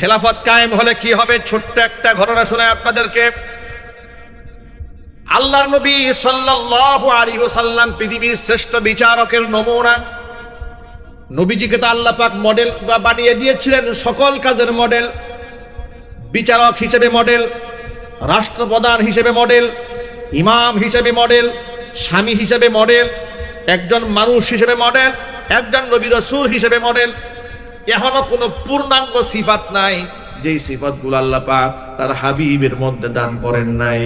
খেলাফত কায়েম হলে কি হবে? ছোট্ট একটা ঘটনা শুনে আপনাদেরকে। আল্লাহর নবী সাল্লাল্লাহু আলাইহি ওয়াসাল্লাম পৃথিবীর শ্রেষ্ঠ বিচারকের নমুনা। নবীজিকে তো আল্লাহ পাক মডেল বা বানিয়ে দিয়েছিলেন, সকল কাজের মডেল বিচারক হিসেবে মডেল রাষ্ট্রপ্রধান হিসেবে মডেল ইমাম হিসেবে মডেল স্বামী হিসেবে মডেল একজন মানুষ হিসেবে মডেল একজন নবী রসুল হিসেবে মডেল এখনও কোনো পূর্ণাঙ্গ সিফাত নাই। যেই সিফাতগুলো আল্লাহ পাক তার হাবিবের মধ্যে দান করেন নাই।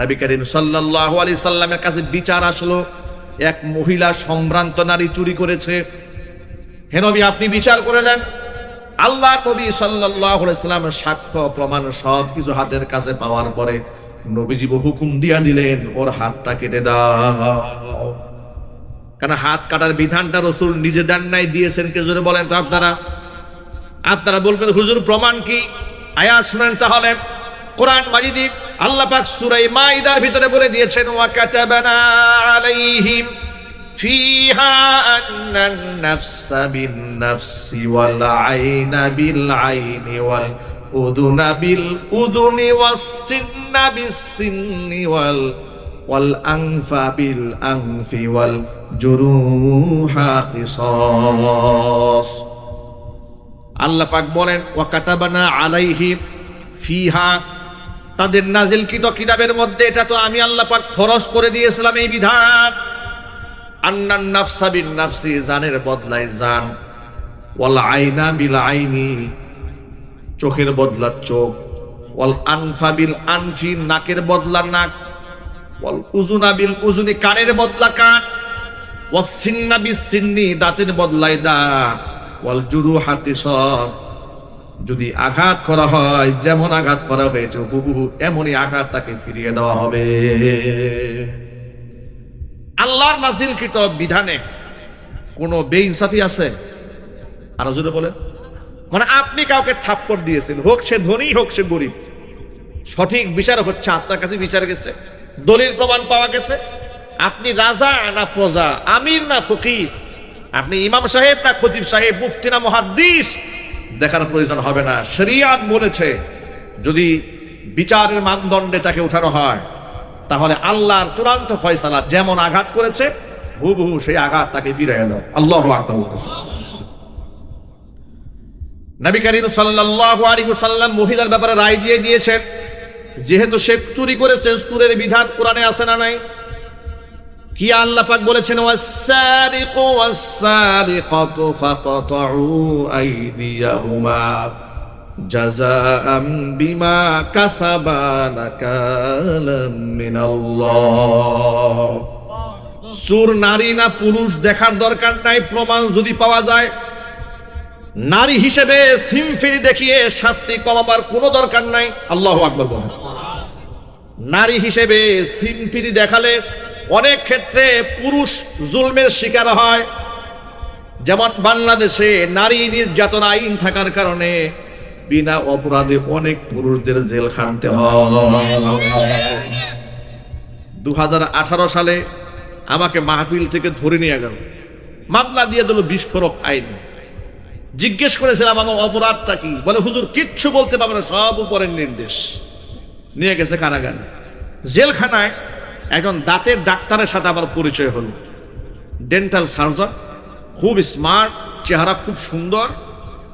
নবী করিম সাল্লাল্লাহু আলাইহি সাল্লামের কাছে বিচার আসলো, এক মহিলা সম্ভ্রান্ত নারী চুরি করেছে। হে নবী, আপনি বিচার করে দেন। আল্লাহ নবী সাল্লাল্লাহু আলাইহি সাল্লামের সাক্ষ্য, প্রমাণ সব কিছু হাতের কাছে পাওয়ার পরে নবীজি হুকুম দিয়া দিলেন, ওর হাতটা কেটে দাও। কারণ হাত কাটার বিধানটা রসুল নিজে দেন নাই, দিয়েছেন কে জোরে বলেন তো আপনারা? আপনারা বলবেন, হুজুর, প্রমাণ কি? আয়াত শুনেন তাহলে। কোরআন মাজিদি আল্লাহ পাক সূরা মাইদার ভিতরে বলে দিয়েছেন, ওয়া কাতাবানা আলাইহিম ফিহা আন্নান নাফসা বিন নাফসি ওয়াল আইনা বিল আইনি ওয়াল উদুনা বিল উদুনি ওয়াস জুরুহা কিসাস আল্লাহ পাক বলেন, ওয়াকাতাবানা আলাইহি ফিহা। তাদের নাজিলকৃত কিতাবের মধ্যে এটা তো আমি আল্লাহ পাক ফরজ করে দিয়েছিলাম এই বিধান। আন্নান নাফসা বিন নাফসি, জানের বদলায় জান। ওয়াল আইনা বিল আইনি, চোখের বদলা চোখ। ওয়াল আনফা বিল আনফি, নাকের বদলা নাক। ওয়াল উজুনা বিল উজুনি কানের বদলা কান। ওয়াস সিন্না বিস সিন্নি দাঁতের বদলাই দাঁত। ওয়াল জুরু হাতি সস যদি আঘাত করা হয়, যেমন আঘাত করা হয়েছে, হুবহু এমনই আঘাত তাকে ফিরিয়ে দেওয়া হবে। আল্লাহর নাজিলকৃত বিধানে কোনো বেইনসাফি আছে? আরও জোরে বলেন। মানে আপনি কাউকে থাপ্পড় দিয়েছেন, হোক সে ধনী, হোক সে গরিব। সঠিক বিচার হচ্ছে, আপনার কাছে বিচার গেছে, দলিল প্রমাণ পাওয়া গেছে আপনি রাজা না প্রজা, আমির না ফকির। আপনি ইমাম সাহেব না খতিব সাহেব, মুফতি না মহাদ্দিস। দেখার প্রয়োজন হবে না। শরিয়াত বলেছে, যদি বিচারের মানদণ্ডে তাকে উঠানো হয়, তাহলে আল্লাহর চূড়ান্ত ফয়সালা যেমন আঘাত করেছে, হুবহু সেই আঘাত তাকে ফিরে দাও আল্লাহ নবী করিম সাল্লাল্লাহু আলাইহি ওয়াসাল্লাম মহিলার ব্যাপারে রায় দিয়ে দিয়েছেন, যেহেতু সে চুরি করেছে চুরের বিধান কোরআনে আছে না নাই? কি আল্লাহ পাক বলেছেন? ওয়াসারিকু ওয়াসারিকাতু ফাকতাউ আইদিয়াহুমা জাযাআম বিমা কাসাবা নাকালাম মিনাল্লাহ। চোর নারী না পুরুষ দেখার দরকার নাই, প্রমাণ যদি পাওয়া যায়। নারী হিসেবে সিমফিরি দেখিয়ে শাস্তি কমাবার কোনো দরকার নাই। আল্লাহ আকবর বলেন। নারী হিসেবে সিমফিরি দেখালে অনেক ক্ষেত্রে পুরুষ জুলমের শিকার হয়। যেমন বাংলাদেশে নারী নির্যাতন আইন থাকার কারণে বিনা অপরাধে অনেক পুরুষদের জেল খাটতে হয়। আঠারো সালে আমাকে মাহফিল থেকে ধরে নিয়ে গেল। মামলা দিয়ে দিল বিস্ফোরক আইন। জিজ্ঞেস করেছিলাম, আমার অপরাধটা কি? বলে, হুজুর, কিচ্ছু বলতে পারবে না, সব উপরের নির্দেশ। নিয়ে গেছে কারাগারে। জেলখানায় একজন দাঁতের ডাক্তারের সাথে আমার পরিচয় হলো। ডেন্টাল সার্জন খুব স্মার্ট চেহারা খুব সুন্দর।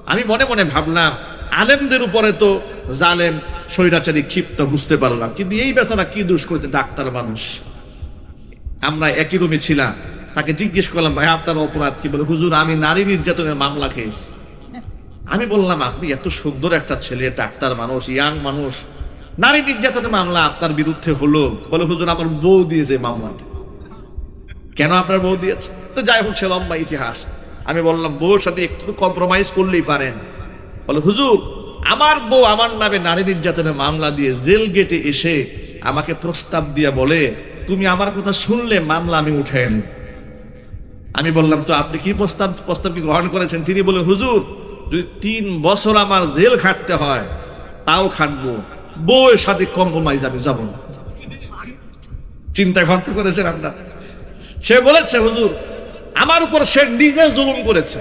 আমি মনে মনে ভাবলাম, আলেমদের উপরে তো জালেম, স্বৈরাচারী, ক্ষিপ্ত, বুঝতে পারলাম। কিন্তু এই বেচারা কি দোষ করতে ডাক্তার মানুষ। আমরা একই রুমে ছিলাম। তাকে জিজ্ঞেস করলাম, ভাই, আপনার অপরাধ কি? বলে, হুজুর, আমি নারী নির্যাতনের মামলা খেয়েছি। আমি বললাম, আপনি এত সুন্দর একটা ছেলে, ডাক্তার মানুষ, ইয়াং মানুষ নারী নির্যাতনের মামলা আপনার বিরুদ্ধে হলো বলে হুজুর আমার বউ দিয়েছে মামলাটা। কেন আপনার বউ দিয়েছে? তো যাই হোক, সে লম্বা ইতিহাস। আমি বললাম, বউর সাথে একটু কম্প্রোমাইজ করলেই পারেন। বলে, হুজুর, আমার বউ আমার নামে নারী নির্যাতনের মামলা দিয়ে জেল গেটে এসে আমাকে প্রস্তাব দিয়ে বলে, তুমি আমার কথা শুনলে মামলা আমি উঠে আমি বললাম, তো আপনি কি প্রস্তাব প্রস্তাব কি গ্রহণ করেছেন? তিনি বলে, হুজুর, যদি তিন বছর আমার জেল খাটতে হয়, তাও খাটবো। বউয়ের সাথে কম্প্রোমাইজ আমি যাব না। চিন্তা ভাবতে করেছেন আপনার? সে বলেছে, হুজুর, আমার উপর সে নিজে জুলুম করেছে।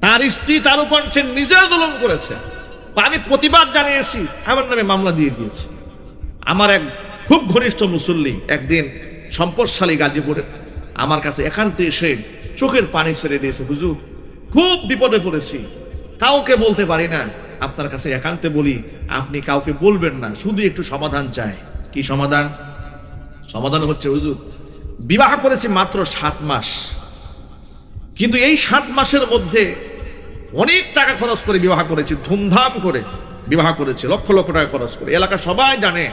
তার স্ত্রী তার উপর সে নিজের জুলুম করেছে। আমি প্রতিবাদ জানিয়েছি, আমার নামে মামলা দিয়ে দিয়েছি। আমার এক খুব ঘনিষ্ঠ মুসল্লি একদিন সম্পদশালী গাজীপুরে আমার কাছে একান্তে এসে চোখের পানি ছেড়ে দিয়েছে, হুজুর, খুব বিপদে পড়েছি। কাউকে বলতে পারি না। আপনার কাছে একান্তে বলি, আপনি কাউকে বলবেন না, শুধু একটু সমাধান চাই। কি সমাধান? সমাধান হচ্ছে, হুজুর, বিবাহ করেছি মাত্র সাত মাস। কিন্তু এই সাত মাসের মধ্যে অনেক টাকা খরচ করে বিবাহ করেছি, ধুমধাম করে বিবাহ করেছি, লক্ষ লক্ষ টাকা খরচ করে। এলাকা সবাই জানে,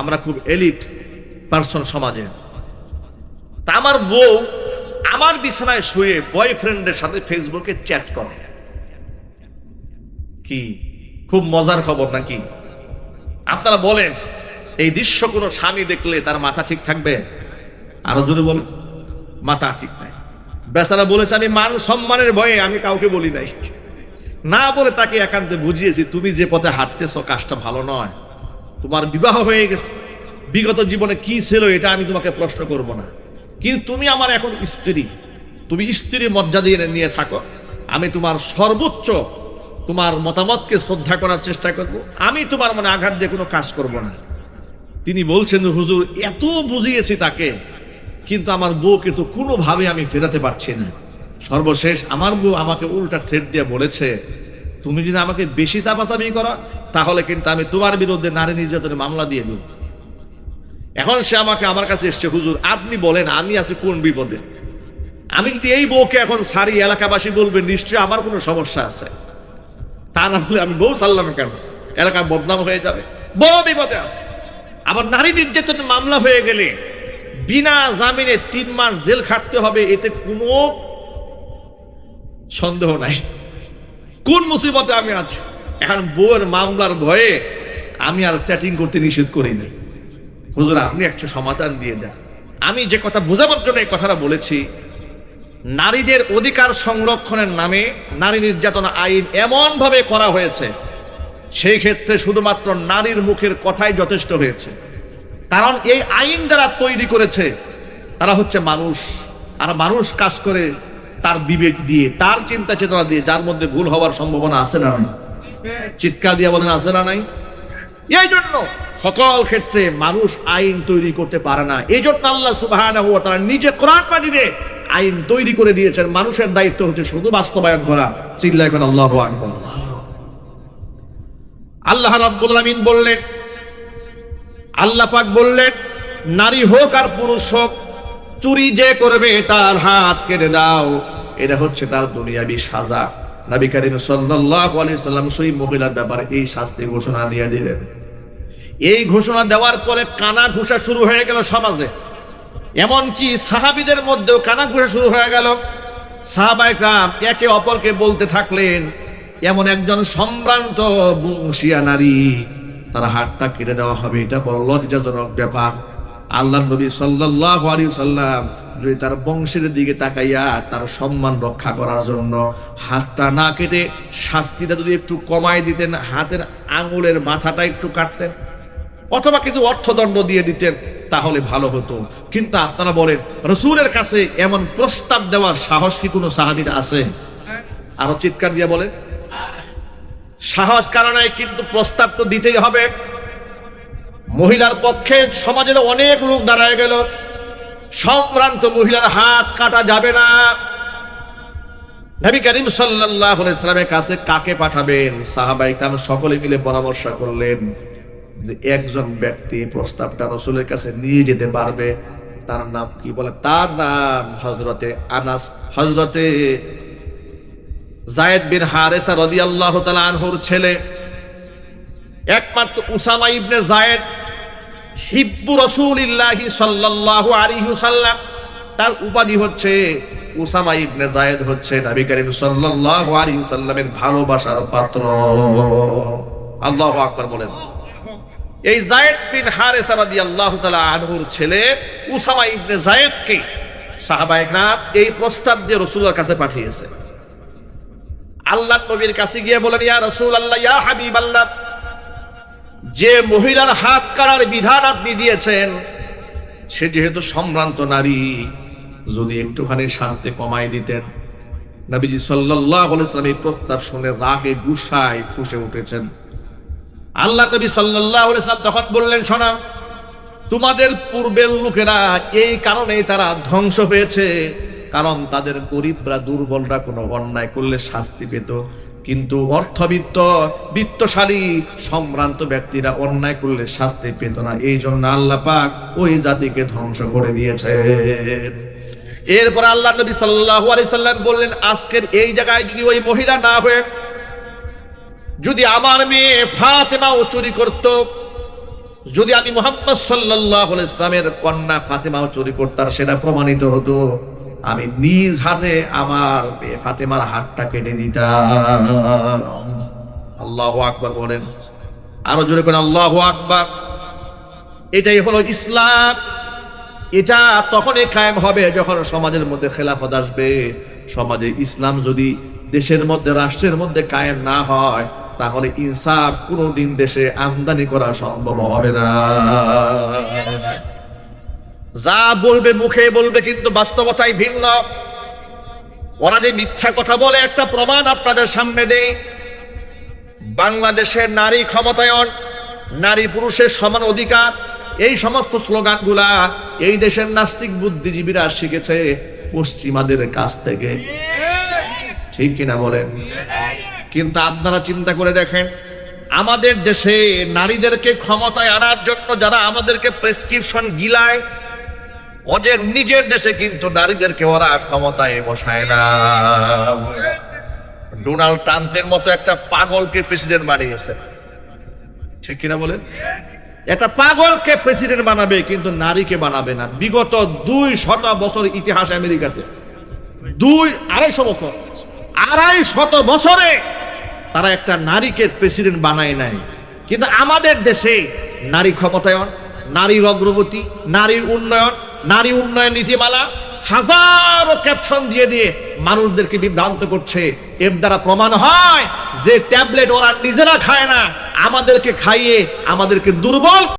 আমরা খুব এলিট পার্সন সমাজে। তা আমার বউ আমার বিছানায় শুয়ে বয়ফ্রেন্ডের সাথে ফেসবুকে চ্যাট করে। কি? খুব মজার খবর নাকি? আপনারা বলেন, এই দৃশ্য কোনো স্বামী দেখলে তার মাথা ঠিক থাকবে? আরও জোরে বলেন, মাথা ঠিক নাই। বেচারা বলেছে, আমি মান সম্মানের ভয়ে আমি কাউকে বলি নাই। না বলে তাকে একান্তে বুঝিয়েছি, তুমি যে পথে হাঁটতেছ, কাজটা ভালো নয়। তোমার বিবাহ হয়ে গেছে। বিগত জীবনে কি ছিল এটা আমি তোমাকে প্রশ্ন করব না। কিন্তু তুমি আমার এখন স্ত্রী। তুমি স্ত্রীর মর্যাদা নিয়ে থাকো। আমি তোমার সর্বোচ্চ তোমার মতামতকে শ্রদ্ধা করার চেষ্টা করব। আমি তোমার মানে আঘাত দিয়ে কোনো কাজ করব না। তিনি বলছেন, হুজুর, এত বুঝিয়েছি তাকে, কিন্তু আমার বউকে তো কোনোভাবে আমি ফেরাতে পারছি না। সর্বশেষ আমার বউ আমাকে উল্টা থ্রেট দিয়ে বলেছে, তুমি যদি আমাকে বেশি চাপাচাপি করো, তাহলে কিন্তু আমি তোমার বিরুদ্ধে নারী নির্যাতনের মামলা দিয়ে দেব। এখন সে আমাকে আমার কাছে এসছে, হুজুর, আপনি বলেন, আমি আছি কোন বিপদে? আমি যদি এই বউকে এখন সারি এলাকাবাসী বলবে, নিশ্চয়ই আমার কোনো সমস্যা আছে। তা না হলে আমি বউ সারলাম কেন? এলাকার বদনাম হয়ে যাবে। বড় বিপদে আছে। আবার নারী নির্যাতনের মামলা হয়ে গেলে বিনা জামিনে তিন মাস জেল খাটতে হবে, এতে কোনো সন্দেহ নাই। কোন মুসিবতে আমি আছি? এখন বউয়ের মামলার ভয়ে আমি আর চ্যাটিং করতে নিষেধ করিনি হুজুর, আপনি একটা সমাধান দিয়ে দেন। আমি যে কথা বোঝাবার জন্য এই কথাটা বলেছি নারীদের অধিকার সংরক্ষণের নামে নারী নির্যাতন আইন এমনভাবে করা হয়েছে সেই ক্ষেত্রে শুধুমাত্র নারীর মুখের কথাই যথেষ্ট হয়েছে। কারণ এই আইন যারা তৈরি করেছে তারা হচ্ছে মানুষ। আর মানুষ কাজ করে তার বিবেক দিয়ে তার চিন্তা চেতনা দিয়ে যার মধ্যে ভুল হওয়ার সম্ভাবনা আছে না নাই? চিৎকার দিয়ে বলেন আছে না নাই? এই জন্য সকল ক্ষেত্রে মানুষ আইন তৈরি করতে পারে না। এই জন্য আল্লাহ সুবাহ নিজে কোরআন মাজিদে আইন তৈরি করে দিয়েছেন। মানুষের দায়িত্ব হচ্ছে শুধু বাস্তবায়ন করা। চিল্লা এখন আল্লাহ আল্লাহ রাব্বুল আলামিন বললেন, আল্লাহ পাক বললেন, নারী হোক আর পুরুষ হোক, চুরি যে করবে তার হাত কেটে দাও। এটা হচ্ছে তার দুনিয়াবি সাজা। নবী করিম সাল্লাল্লাহু আলাইহি সাল্লাম সেই মহিলার ব্যাপারে এই শাস্তি ঘোষণা দিয়ে দিলেন। এই ঘোষণা দেওয়ার পরে কানা ঘুষা শুরু হয়ে গেল সমাজে। এমনকি সাহাবিদের মধ্যেও কানা ঘুষা শুরু হয়ে গেল। সাহাবাইকরাম একে অপরকে বলতে থাকলেন, এমন একজন সম্ভ্রান্ত বংশিয়া নারী, তার হাতটা কেটে দেওয়া হবে, এটা বড় লজ্জাজনক ব্যাপার। আল্লাহ নবী আলাইহি সাল্লাম যদি তার বংশের দিকে তাকাইয়া তার সম্মান রক্ষা করার জন্য হাতটা না কেটে শাস্তিটা যদি একটু কমায় দিতেন, হাতের আঙুলের মাথাটা একটু কাটতেন, অথবা কিছু অর্থদণ্ড দিয়ে দিতেন, তাহলে ভালো হতো। কিন্তু আপনারা বলেন, রসুলের কাছে এমন প্রস্তাব দেওয়ার সাহস কি কোনো সাহাবির আছে? আরও চিৎকার দিয়ে বলেন, সাহস কারণে কিন্তু প্রস্তাব তো দিতেই হবে। মহিলার পক্ষে সমাজের অনেক লোক দাঁড়ায় গেল। সম্ভ্রান্ত মহিলার হাত কাটা যাবে না। নবী করিম সাল্লাল্লাহু আলাইহি সাল্লামের কাছে কাকে পাঠাবেন? সাহাবাই কাম সকলে মিলে পরামর্শ করলেন যে একজন ব্যক্তি প্রস্তাবটা রসুলের কাছে নিয়ে যেতে পারবে। তার নাম কি বলে? তার নাম হজরতে আনাস। হজরতে জায়েদ বিন হারেসা রাদিয়াল্লাহু তাআলা আনহুর ছেলে। একমাত্র উসামা ইবনে জায়েদ হিব্বু রাসূলিল্লাহি সাল্লাল্লাহু আলাইহি ওয়াসাল্লাম। তার উপাধি হচ্ছে উসামা ইবনে জায়েদ হচ্ছে নবী করিম সাল্লাল্লাহু আলাইহি ওয়াসাল্লামের ভালোবাসার পাত্র। আল্লাহু আকবার বলেন। এই জায়েদ বিন হারেসা রাদিয়াল্লাহু তাআলা আনহুর ছেলে উসামা ইবনে জায়েদকে সাহাবা একরাম এই প্রস্তাব দিয়ে রাসূলের কাছে পাঠিয়েছে। আল্লাহ নবীর কাছে গিয়ে বলেন, ইয়া রসুল আল্লাহ ইয়া হাবিব আল্লাহ যে মহিলার হাত কাটার বিধান আপনি দিয়েছেন, সে যেহেতু সম্ভ্রান্ত নারী, যদি একটুখানি শান্তি কমাই দিতেন। নবীজি সাল্লাল্লাহু আলাইহি সাল্লাম এই প্রস্তাব শুনে রাগে গুসায় ফুঁসে উঠেছেন। আল্লাহ নবী সাল্লাল্লাহু আলাইহি সাল্লাম তখন বললেন, শোনা, তোমাদের পূর্বের লোকেরা এই কারণেই তারা ধ্বংস হয়েছে, কারণ তাদের গরিবরা দুর্বলরা কোনো অন্যায় করলে শাস্তি পেত। কিন্তু অর্থবিত্ত, বিত্তশালী, সম্ভ্রান্ত ব্যক্তিরা অন্যায় করলে শাস্তি পেত না। এই জন্য আল্লাহ পাক ওই জাতিকে ধ্বংস করে দিয়েছে। এরপর আল্লাহ নবী আলাইহি সাল্লাম বললেন, আজকের এই জায়গায় যদি ওই মহিলা না হয়ে, যদি আমার মেয়ে ফাতেমাও চুরি করত, যদি আমি মোহাম্মদ সাল্লাহ ইসলামের কন্যা ফাতেমাও চুরি করতাম, সেটা প্রমাণিত হতো। আমি নিজ হাতে আমার ফাতেমার হাতটা কেটে দিতাম। আল্লাহ আকবর বলেন। আরও জোরে করে আল্লাহ আকবর। এটাই হলো ইসলাম। এটা তখনই কায়েম হবে যখন সমাজের মধ্যে খেলাফত আসবে। সমাজে ইসলাম যদি দেশের মধ্যে, রাষ্ট্রের মধ্যে কায়েম না হয়, তাহলে ইনসাফ কোনোদিন দেশে আমদানি করা সম্ভব হবে না। যা বলবে মুখে বলবে কিন্তু বাস্তবতাই ভিন্ন। ওরা যে মিথ্যা কথা বলে একটা প্রমাণ আপনাদের সামনে দেই। বাংলাদেশের নারী ক্ষমতায়ন, নারী পুরুষের সমান অধিকার, এই সমস্ত স্লোগানগুলা এই দেশের নাস্তিক বুদ্ধিজীবীরা শিখেছে পশ্চিমাদের কাছ থেকে। ঠিক কিনা বলেন? কিন্তু আপনারা চিন্তা করে দেখেন, আমাদের দেশে নারীদেরকে ক্ষমতায় আনার জন্য যারা আমাদেরকে প্রেসক্রিপশন গিলায় ওদের নিজের দেশে কিন্তু নারীদেরকে ওরা ক্ষমতায় বসায় না। ডোনাল্ড ট্রাম্পের মতো একটা পাগলকে প্রেসিডেন্ট বানিয়েছে। ঠিক কিনা বলেন? একটা পাগলকে প্রেসিডেন্ট বানাবে কিন্তু নারীকে বানাবে না। বিগত দুই শত বছর ইতিহাস আমেরিকাতে, দুই আড়াইশো বছর আড়াই শত বছরে তারা একটা নারীকে প্রেসিডেন্ট বানায় নাই। কিন্তু আমাদের দেশে নারী ক্ষমতায়ন, নারীর অগ্রগতি, নারীর উন্নয়ন নারী উন্নয়ন নীতিমালা হাজারো ক্যাপশন দিয়ে দিয়ে মানুষদেরকে বিভ্রান্ত করছে। এর দ্বারা প্রমাণ হয় যে ট্যাবলেট ওরা নিজেরা খায় না, আমাদেরকে খাইয়ে আমাদেরকে দুর্বল